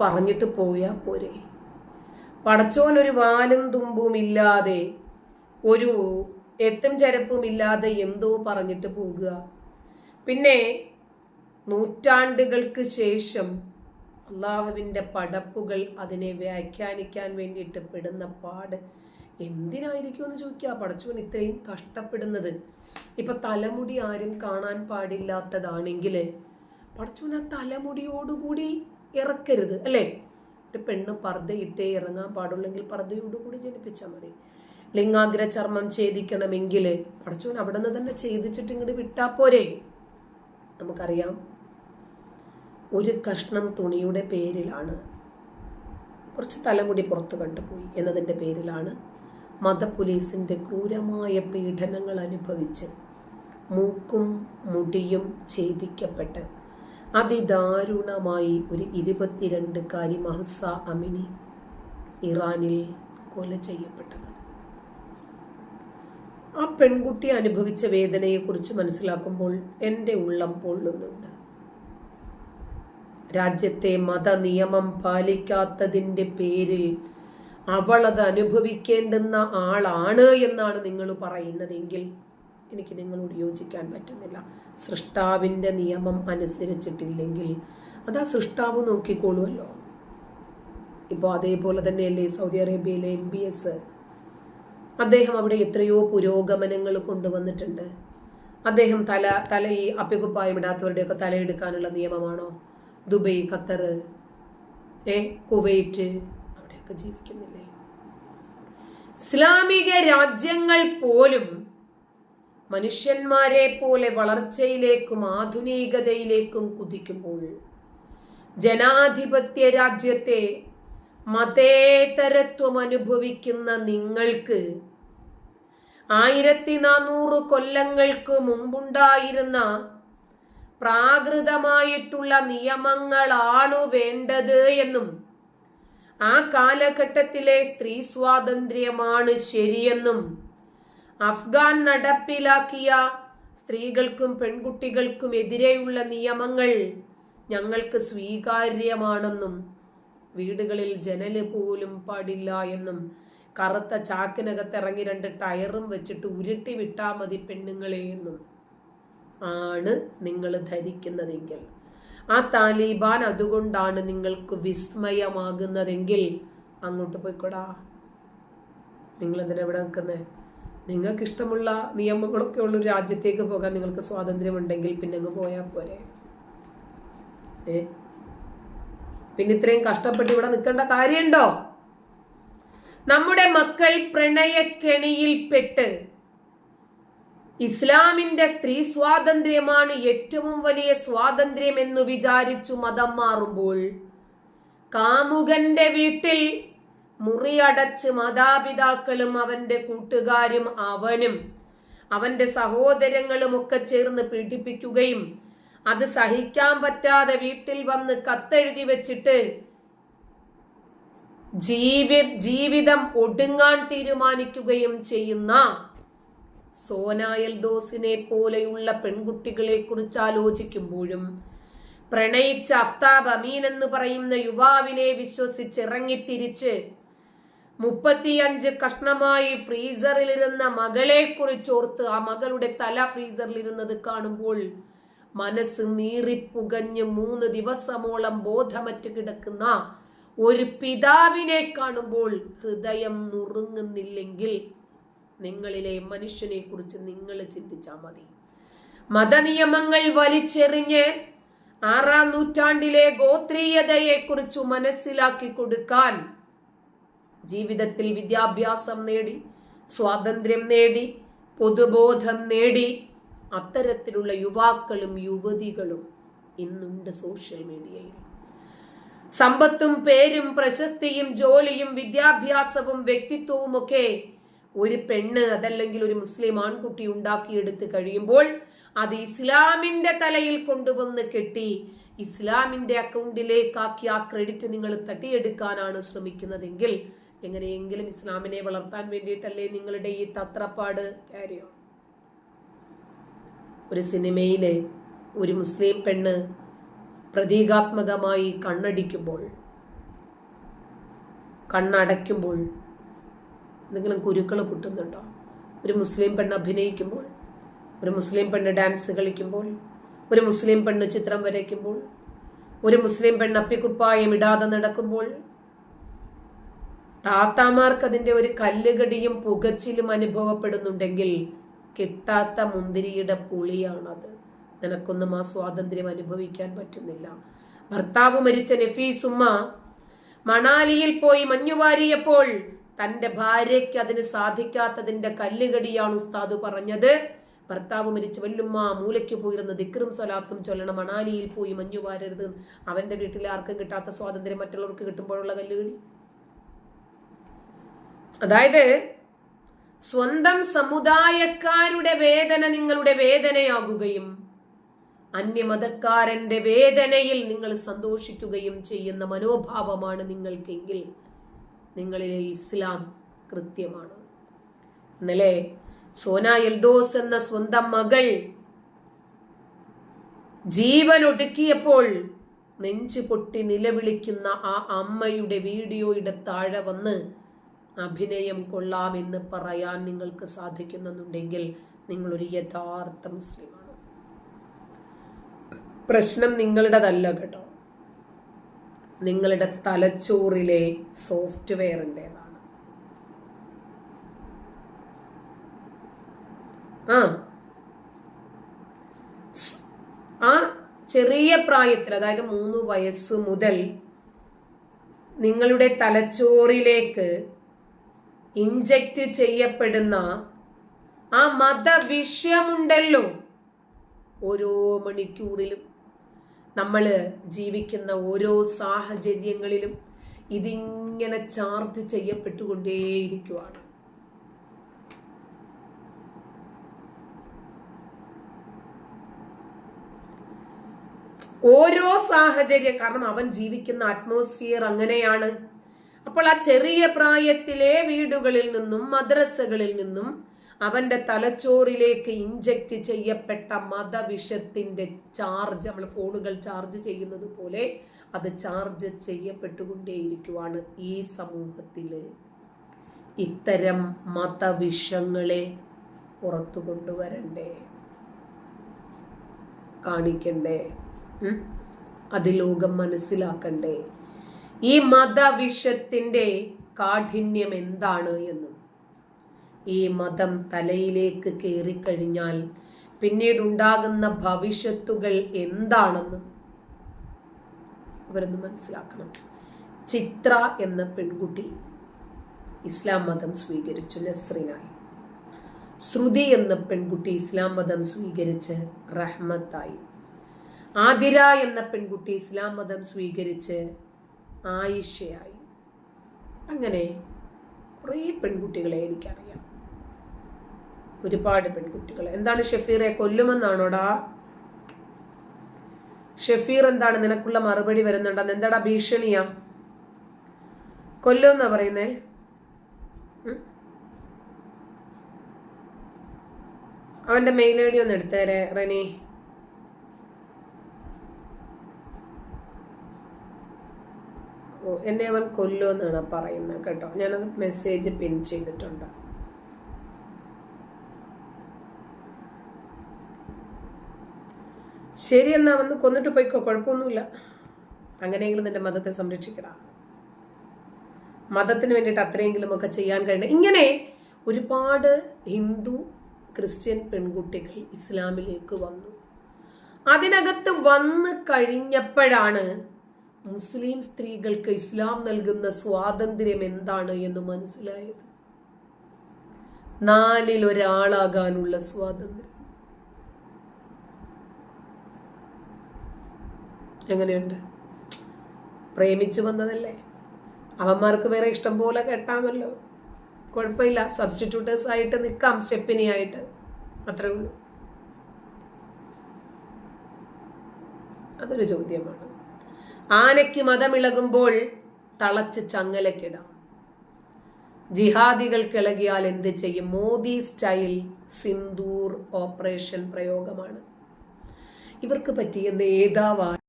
പറഞ്ഞിട്ട് പോയാൽ പോരെ. പടച്ചോൻ ഒരു വാലും തുമ്പും ഇല്ലാതെ ഒരു എത്തും ചരപ്പും ഇല്ലാതെ എന്തോ പറഞ്ഞിട്ട് പോകുക. പിന്നെ നൂറ്റാണ്ടുകൾക്ക് ശേഷം അള്ളാഹുവിന്റെ പടപ്പുകൾ അതിനെ വ്യാഖ്യാനിക്കാൻ വേണ്ടിയിട്ട് പെടുന്ന പാട് എന്തിനായിരിക്കും എന്ന് ചോദിക്കുക. പടച്ചോൻ ഇത്രയും കഷ്ടപ്പെടുന്നത്. ഇപ്പൊ തലമുടി ആരും കാണാൻ പാടില്ലാത്തതാണെങ്കിൽ പടച്ചോൻ ആ തലമുടിയോടുകൂടി ഇറക്കരുത് അല്ലേ? ഒരു പെണ്ണ് പർദ്ദയിട്ടേ ഇറങ്ങാൻ പാടുള്ളെങ്കിൽ പർദ്ദയോടുകൂടി ജനിപ്പിച്ചാൽ മതി. ലിംഗാഗ്ര ചർമ്മം ഛേദിക്കണമെങ്കിൽ പടച്ചോൻ അവിടെ നിന്ന് തന്നെ ഛേദിച്ചിട്ട് ഇങ്ങോട്ട് വിട്ടാ പോരെ. നമുക്കറിയാം ഒരു കഷ്ണം തുണിയുടെ പേരിലാണ് കുറച്ച് തലമുടി പുറത്തു കണ്ടുപോയി എന്നതിന്റെ പേരിലാണ് മത പോലീസിന്റെ ക്രൂരമായ പീഡനങ്ങൾ അനുഭവിച്ച് മൂക്കും മുടിയും ഛേദിക്കപ്പെട്ട് അതിദാരുണമായി ഒരു ഇരുപത്തിരണ്ടുകാരി മഹസ അമിനി ഇറാനിൽ കൊല ചെയ്യപ്പെട്ടത്. ആ പെൺകുട്ടി അനുഭവിച്ച വേദനയെക്കുറിച്ച് മനസ്സിലാക്കുമ്പോൾ എന്റെ ഉള്ളം പൊള്ളുന്നുണ്ട്. രാജ്യത്തെ മതനിയമം പാലിക്കാത്തതിന്റെ പേരിൽ അവളത് അനുഭവിക്കേണ്ടുന്ന ആളാണ് എന്നാണ് നിങ്ങൾ പറയുന്നതെങ്കിൽ എനിക്ക് നിങ്ങളോട് യോജിക്കാൻ പറ്റുന്നില്ല. സൃഷ്ടാവിന്റെ നിയമം അനുസരിച്ചിട്ടില്ലെങ്കിൽ അതാ സൃഷ്ടാവ് നോക്കിക്കോളുമല്ലോ ഇപ്പോൾ അതേപോലെ തന്നെയല്ലേ സൗദി അറേബ്യയിലെ എം ബി എസ് അദ്ദേഹം അവിടെ എത്രയോ പുരോഗമനങ്ങൾ കൊണ്ടുവന്നിട്ടുണ്ട്. അദ്ദേഹം തല തല ഈ അപ്പികുപ്പായം ഇടാത്തവരുടെയൊക്കെ തലയെടുക്കാനുള്ള നിയമമാണോ? ദുബൈ ഖത്തർ ഏ കുവൈറ്റ് അവിടെയൊക്കെ ജീവിക്കുന്നില്ലേ? ഇസ്ലാമിക രാജ്യങ്ങൾ പോലും മനുഷ്യന്മാരെ പോലെ വളർച്ചയിലേക്കും ആധുനികതയിലേക്കും കുതിക്കുമ്പോൾ ജനാധിപത്യ രാജ്യത്തെ മതേതരത്വം അനുഭവിക്കുന്ന നിങ്ങൾക്ക് ആയിരത്തി നാനൂറ് കൊല്ലങ്ങൾക്ക് മുമ്പുണ്ടായിരുന്ന പ്രാകൃതമായിട്ടുള്ള നിയമങ്ങളാണു വേണ്ടത് എന്നും ആ കാലഘട്ടത്തിലെ സ്ത്രീ സ്വാതന്ത്ര്യമാണ് ശരിയെന്നും അഫ്ഗാൻ നടപ്പിലാക്കിയ സ്ത്രീകൾക്കും പെൺകുട്ടികൾക്കും എതിരെയുള്ള നിയമങ്ങൾ ഞങ്ങൾക്ക് സ്വീകാര്യമാണെന്നും വീടുകളിൽ ജനൽ പോലും പാടില്ല എന്നും കറുത്ത ചാക്കിനകത്ത് ഇറങ്ങി രണ്ട് ടയറും വെച്ചിട്ട് ഉരുട്ടി വിട്ടാ മതി പെണ്ണുങ്ങളെ എന്നും ആണ് നിങ്ങൾ ധരിക്കുന്നതെങ്കിൽ. ആ താലിബാൻ അതുകൊണ്ടാണ് നിങ്ങൾക്ക് വിസ്മയമാകുന്നതെങ്കിൽ അങ്ങോട്ട് പോയിക്കോടാ. നിങ്ങൾ എന്തിനാ ഇവിടെ നിൽക്കുന്നത് നിങ്ങൾക്ക് ഇഷ്ടമുള്ള നിയമങ്ങളൊക്കെ ഉള്ള ഒരു രാജ്യത്തേക്ക് പോകാൻ നിങ്ങൾക്ക് സ്വാതന്ത്ര്യമുണ്ടെങ്കിൽ പിന്നെ അങ്ങ് പോയാൽ പോരെ. ഏ? പിന്നെ ഇത്രയും കഷ്ടപ്പെട്ട് ഇവിടെ നിൽക്കേണ്ട കാര്യമുണ്ടോ? നമ്മുടെ മക്കൾ പ്രണയക്കെണിയിൽപ്പെട്ട് ഇസ്ലാമിന്റെ സ്ത്രീ സ്വാതന്ത്ര്യമാണ് ഏറ്റവും വലിയ സ്വാതന്ത്ര്യം എന്ന് വിചാരിച്ചു മതം മാറുമ്പോൾ കാമുകന്റെ വീട്ടിൽ മുറിയടച്ച് മാതാപിതാക്കളും അവന്റെ കൂട്ടുകാരും അവനും അവന്റെ സഹോദരങ്ങളും ഒക്കെ ചേർന്ന് പീഡിപ്പിക്കുകയും അത് സഹിക്കാൻ പറ്റാതെ വീട്ടിൽ വന്ന് കത്തെഴുതി വെച്ചിട്ട് ജീവി ജീവിതം ഒടുങ്ങാൻ തീരുമാനിക്കുകയും ചെയ്യുന്ന സോനായൽ ദോസിനെ പോലെയുള്ള പെൺകുട്ടികളെ കുറിച്ച് ആലോചിക്കുമ്പോഴും പ്രണയിച്ച അഫ്താബ് അമീൻ എന്ന് പറയുന്ന യുവാവിനെ വിശ്വസിച്ച് വിശ്വസിച്ചിറങ്ങിത്തിരിച്ച് മുപ്പത്തിയഞ്ച് കഷ്ണമായി ഫ്രീസറിലിരുന്ന മകളെ കുറിച്ചോർത്ത് ആ മകളുടെ തല ഫ്രീസറിലിരുന്നത് കാണുമ്പോൾ മനസ്സ് നീറിപ്പുകഞ്ഞ് മൂന്ന് ദിവസമോളം ബോധമറ്റ് കിടക്കുന്ന ഒരു പിതാവിനെ കാണുമ്പോൾ ഹൃദയം നുറുങ്ങുന്നില്ലെങ്കിൽ നിങ്ങളിലെ മനുഷ്യനെ കുറിച്ച് നിങ്ങൾ ചിന്തിച്ചാൽ മതി. മതനിയമങ്ങൾ വലിച്ചെറിഞ്ഞ് ആറാം നൂറ്റാണ്ടിലെ ഗോത്രീയതയെ കുറിച്ച് മനസ്സിലാക്കി കൊടുക്കാൻ ജീവിതത്തിൽ വിദ്യാഭ്യാസം നേടി സ്വാതന്ത്ര്യം നേടി പൊതുബോധം നേടി. അത്തരത്തിലുള്ള യുവാക്കളും യുവതികളും ഇന്നുണ്ട് സോഷ്യൽ മീഡിയയിൽ. സമ്പത്തും പേരും പ്രശസ്തിയും ജോലിയും വിദ്യാഭ്യാസവും വ്യക്തിത്വവും ഒക്കെ ഒരു പെണ്ണ് അതല്ലെങ്കിൽ ഒരു മുസ്ലിം ആൺകുട്ടി ഉണ്ടാക്കിയെടുത്ത് കഴിയുമ്പോൾ അത് ഇസ്ലാമിന്റെ തലയിൽ കൊണ്ടുവന്ന് കെട്ടി ഇസ്ലാമിന്റെ അക്കൗണ്ടിലേക്കാക്കി ആ ക്രെഡിറ്റ് നിങ്ങൾ തട്ടിയെടുക്കാനാണ് ശ്രമിക്കുന്നതെങ്കിൽ എങ്ങനെയെങ്കിലും ഇസ്ലാമിനെ വളർത്താൻ വേണ്ടിയിട്ടല്ലേ നിങ്ങളുടെ ഈ തത്രപ്പാട്? കാര്യം ഒരു ഒരു മുസ്ലിം പെണ്ണ് പ്രതീകാത്മകമായി കണ്ണടിക്കുമ്പോൾ കണ്ണടയ്ക്കുമ്പോൾ എന്തെങ്കിലും കുരുക്കൾ പൊട്ടുന്നുണ്ടോ? ഒരു മുസ്ലിം പെണ്ണ് അഭിനയിക്കുമ്പോൾ ഒരു മുസ്ലിം പെണ്ണ് ഡാൻസ് കളിക്കുമ്പോൾ ഒരു മുസ്ലിം പെണ്ണ് ചിത്രം വരയ്ക്കുമ്പോൾ ഒരു മുസ്ലിം പെണ്ണ് അപ്പിക്കുപ്പായം ഇടാതെ നടക്കുമ്പോൾ താത്താമാർക്ക് അതിന്റെ ഒരു കല്ലുകടിയും പുകച്ചിലും അനുഭവപ്പെടുന്നുണ്ടെങ്കിൽ കിട്ടാത്ത മുന്തിരിയുടെ പുളിയാണത്. നിനക്കൊന്നും ആ സ്വാതന്ത്ര്യം അനുഭവിക്കാൻ പറ്റുന്നില്ല. ഭർത്താവ് മരിച്ച നഫീസുമ്മ മണാലിയിൽ പോയി മഞ്ഞുവാരിയപ്പോൾ തന്റെ ഭാര്യയ്ക്ക് അതിന് സാധിക്കാത്തതിന്റെ കല്ലുകടിയാണ് ഉസ്താദ് പറഞ്ഞത്. ഭർത്താവ് മരിച്ച വല്ലുമ്മ മൂലയ്ക്ക് പോയിരുന്ന ദിക്റും സ്വലാത്തും ചൊല്ലണം മണാലിയിൽ പോയി മഞ്ഞുവാരരുത് അവന്റെ വീട്ടിൽ ആർക്കും കിട്ടാത്ത സ്വാതന്ത്ര്യം മറ്റുള്ളവർക്ക് കിട്ടുമ്പോഴുള്ള കല്ലുകടി. അതായത് സ്വന്തം സമുദായക്കാരുടെ വേദന നിങ്ങളുടെ വേദനയാകുകയും അന്യമതക്കാരന്റെ വേദനയിൽ നിങ്ങൾ സന്തോഷിക്കുകയും ചെയ്യുന്ന മനോഭാവമാണ് നിങ്ങൾക്കെങ്കിൽ നിങ്ങളിലെ ഇസ്ലാം കൃത്യമാണ്. ഇന്നലെ സോന എൽദോസ് എന്ന സ്വന്തം മകൾ ജീവൻ ഒടുക്കിയപ്പോൾ നെഞ്ചു പൊട്ടി നിലവിളിക്കുന്ന ആ അമ്മയുടെ വീഡിയോയുടെ താഴെ വന്ന് അഭിനയം കൊള്ളാമെന്ന് പറയാൻ നിങ്ങൾക്ക് സാധിക്കുന്നുണ്ടെങ്കിൽ നിങ്ങളൊരു യഥാർത്ഥ മുസ്ലിമാണ്. പ്രശ്നം നിങ്ങളുടേതല്ല കേട്ടോ. നിങ്ങളുടെ തലച്ചോറിലെ സോഫ്റ്റ്വെയറിന്റെതാണ് ആ. ആ ചെറിയ പ്രായത്തിൽ അതായത് മൂന്ന് വയസ്സ് മുതൽ നിങ്ങളുടെ തലച്ചോറിലേക്ക് ഇഞ്ചക്ട് ചെയ്യപ്പെടുന്ന ആ മതവിഷയമുണ്ടല്ലോ. ഓരോ മണിക്കൂറിലും നമ്മൾ ജീവിക്കുന്ന ഓരോ സാഹചര്യങ്ങളിലും ഇതിങ്ങനെ ചാർജ് ചെയ്യപ്പെട്ടുകൊണ്ടേയിരിക്കുവാണ്. ഓരോ സാഹചര്യം കാരണം അവൻ ജീവിക്കുന്ന അറ്റ്മോസ്ഫിയർ അങ്ങനെയാണ്. അപ്പോൾ ആ ചെറിയ പ്രായത്തിലെ വീടുകളിൽ നിന്നും മദ്രസകളിൽ നിന്നും അവന്റെ തലച്ചോറിലേക്ക് ഇഞ്ചക്ട് ചെയ്യപ്പെട്ട മതവിഷത്തിന്റെ ചാർജ് നമ്മൾ ഫോണുകൾ ചാർജ് ചെയ്യുന്നത് പോലെ അത് ചാർജ് ചെയ്യപ്പെട്ടുകൊണ്ടേയിരിക്കുവാണ് ഈ സമൂഹത്തിൽ. ഇത്തരം മതവിഷങ്ങളെ പുറത്തു കൊണ്ടുവരണ്ടേ? കാണിക്കണ്ടേ? അത് ലോകം മനസ്സിലാക്കണ്ടേ? ഈ മതവിഷത്തിന്റെ കാഠിന്യം എന്താണ് എന്നും. ഈ മതം തലയിലേക്ക് കയറിക്കഴിഞ്ഞാൽ പിന്നീടുണ്ടാകുന്ന ഭവിഷ്യത്തുകൾ എന്താണെന്നും അവരൊന്ന് മനസ്സിലാക്കണം. ചിത്ര എന്ന പെൺകുട്ടി ഇസ്ലാം മതം സ്വീകരിച്ചു നസ്രീനായി. ശ്രുതി എന്ന പെൺകുട്ടി ഇസ്ലാം മതം സ്വീകരിച്ച് റഹ്മത്തായി. ആതിര എന്ന പെൺകുട്ടി ഇസ്ലാം മതം സ്വീകരിച്ച് ആയിഷയായി. അങ്ങനെ കുറേ പെൺകുട്ടികളെ എനിക്കറിയാം. ഒരുപാട് പെൺകുട്ടികൾ എന്താണ് ഷെഫീറെ കൊല്ലുമെന്നാണോടാ? ഷെഫീർ എന്താണ് നിനക്കുള്ള മറുപടി വരുന്നുണ്ടെന്ന് എന്താടാ ഭീഷണിയാ? കൊല്ലുമെന്നാ പറയുന്നേ? അവന്റെ മെയിൽ ഐ ഡി ഒന്ന് എടുത്തേരെ റെനി. എന്നെ അവൻ കൊല്ലുമെന്നാണ് പറയുന്നത് കേട്ടോ. ഞാനത് മെസ്സേജ് പിൻ ചെയ്തിട്ടുണ്ട്. ശരി എന്നാ വന്ന് കൊന്നിട്ട് പോയിക്കോ കുഴപ്പമൊന്നുമില്ല. അങ്ങനെയെങ്കിലും നിന്റെ മതത്തെ സംരക്ഷിക്കടാ. മതത്തിന് വേണ്ടിയിട്ട് അത്രയെങ്കിലും ഒക്കെ ചെയ്യാൻ കഴിയണം. ഇങ്ങനെ ഒരുപാട് ഹിന്ദു ക്രിസ്ത്യൻ പെൺകുട്ടികൾ ഇസ്ലാമിലേക്ക് വന്നു. അതിനകത്ത് വന്നു കഴിഞ്ഞപ്പോഴാണ് മുസ്ലിം സ്ത്രീകൾക്ക് ഇസ്ലാം നൽകുന്ന സ്വാതന്ത്ര്യം എന്താണ് എന്ന് മനസ്സിലായത്? നാലിൽ ഒരാളാകാനുള്ള സ്വാതന്ത്ര്യം. എങ്ങനെയുണ്ട്? പ്രേമിച്ചു വന്നതല്ലേ? അവന്മാർക്ക് വേറെ ഇഷ്ടം പോലെ കെട്ടാമല്ലോ. കുഴപ്പമില്ല സബ്സ്റ്റിറ്റ്യൂട്ടേഴ്സ് ആയിട്ട് നിൽക്കാം സ്റ്റെപ്പിനി ആയിട്ട്. അത്രേ ഉള്ളൂ. അതൊരു ചോദ്യമാണ്. ആനയ്ക്ക് മതമിളകുമ്പോൾ തളച്ച് ചങ്ങലക്കിടാം. ജിഹാദികൾ കിളകിയാൽ എന്ത് ചെയ്യും? മോദി സ്റ്റൈൽ സിന്ദൂർ ഓപ്പറേഷൻ പ്രയോഗമാണ്. ഇവർക്ക് പറ്റിയ നേതാവാണ്